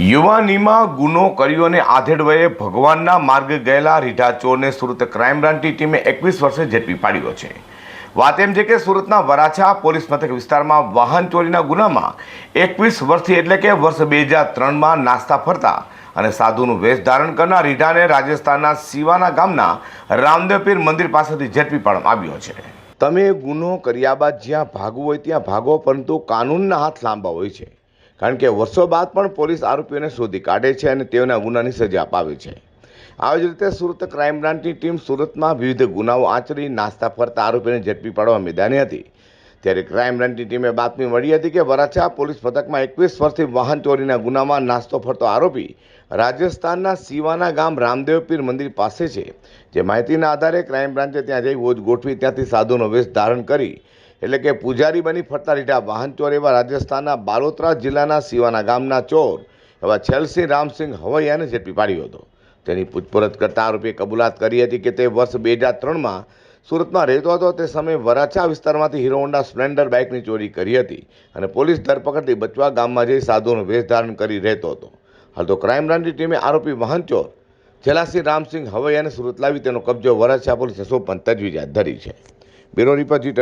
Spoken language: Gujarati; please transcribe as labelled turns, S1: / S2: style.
S1: યુવાનીમાં ગુનો કર્યો અને આધેડ વયે ભગવાનના માર્ગે ગયેલા રીઢા ચોરને સુરત ક્રાઇમ બ્રાન્ચની ટીમે એકવીસ વર્ષે ઝડપી પાડ્યો છે. વાત એમ છે કે સુરતના વરાછા પોલીસ મથક વિસ્તારમાં વાહન ચોરીના ગુનામાં એકવીસ વર્ષથી એટલે કે વર્ષ બે હજાર ત્રણમાં નાસ્તા ફરતા અને સાધુનું વેશ ધારણ કરનાર રીઢાને રાજસ્થાનના સીવાના ગામના રામદેવપીર મંદિર પાસેથી ઝડપી પાડવામાં આવ્યો છે. તમે ગુનો કર્યા બાદ જ્યાં ભાગવું હોય ત્યાં ભાગો, પરંતુ કાનૂનના હાથ લાંબા હોય છે. કારણ કે વર્ષો બાદ પણ પોલીસ આરોપીઓને શોધી કાઢે છે અને તેઓના ગુનાની સજા અપાવે છે. આવી જ રીતે સુરત ક્રાઇમ બ્રાન્ચની ટીમ સુરતમાં વિવિધ ગુનાઓ આચરી, નાસ્તા ફરતા આરોપીને ઝડપી પાડવા મેદાની હતી. ત્યારે ક્રાઇમ બ્રાન્ચની ટીમે બાતમી મળી હતી કે વરાછા પોલીસ મથકમાં એકવીસ વર્ષથી વાહન ચોરીના ગુનામાં નાસ્તો ફરતો આરોપી રાજસ્થાનના સીવાના ગામ રામદેવપીર મંદિર પાસે છે. જે માહિતીના આધારે ક્રાઇમ બ્રાન્ચે ત્યાં જઈ વોચ ગોઠવી ત્યાંથી સાધુનો વેશ ધારણ કરી એટલે કે પૂજારી બની ફરતા રીટા વાહન ચોર એવા રાજસ્થાનના બાલોતરા જિલ્લાના સિવાના ગામના ચોર, એવા છેલસિંહ, રામસિંહ, હવૈયાને ઝડપી પાડ્યો હતો. તેની પૂછપરછ કરતા આરોપીએ કબૂલાત કરી હતી કે તે વર્ષ બે હજાર ત્રણમાં સુરતમાં રહેતો હતો. તે સમયે વરાછા વિસ્તારમાંથી હીરો હોન્ડા સ્પ્લેન્ડર બાઇકની ચોરી કરી હતી અને પોલીસ ધરપકડથી બચવા ગામમાં જઈ સાધુનો વેશ ધારણ કરી રહેતો હતો. હાલ તો ક્રાઇમ બ્રાન્ચની ટીમે આરોપી વાહનચોર છેલાસિંહ, રામસિંહ, હવૈયાને સુરત લાવી તેનો કબજો વરાછા પોલીસે સોંપવાની તજવીજ હાથ ધરી છે. બ્યુરો રિપોર્ટ જી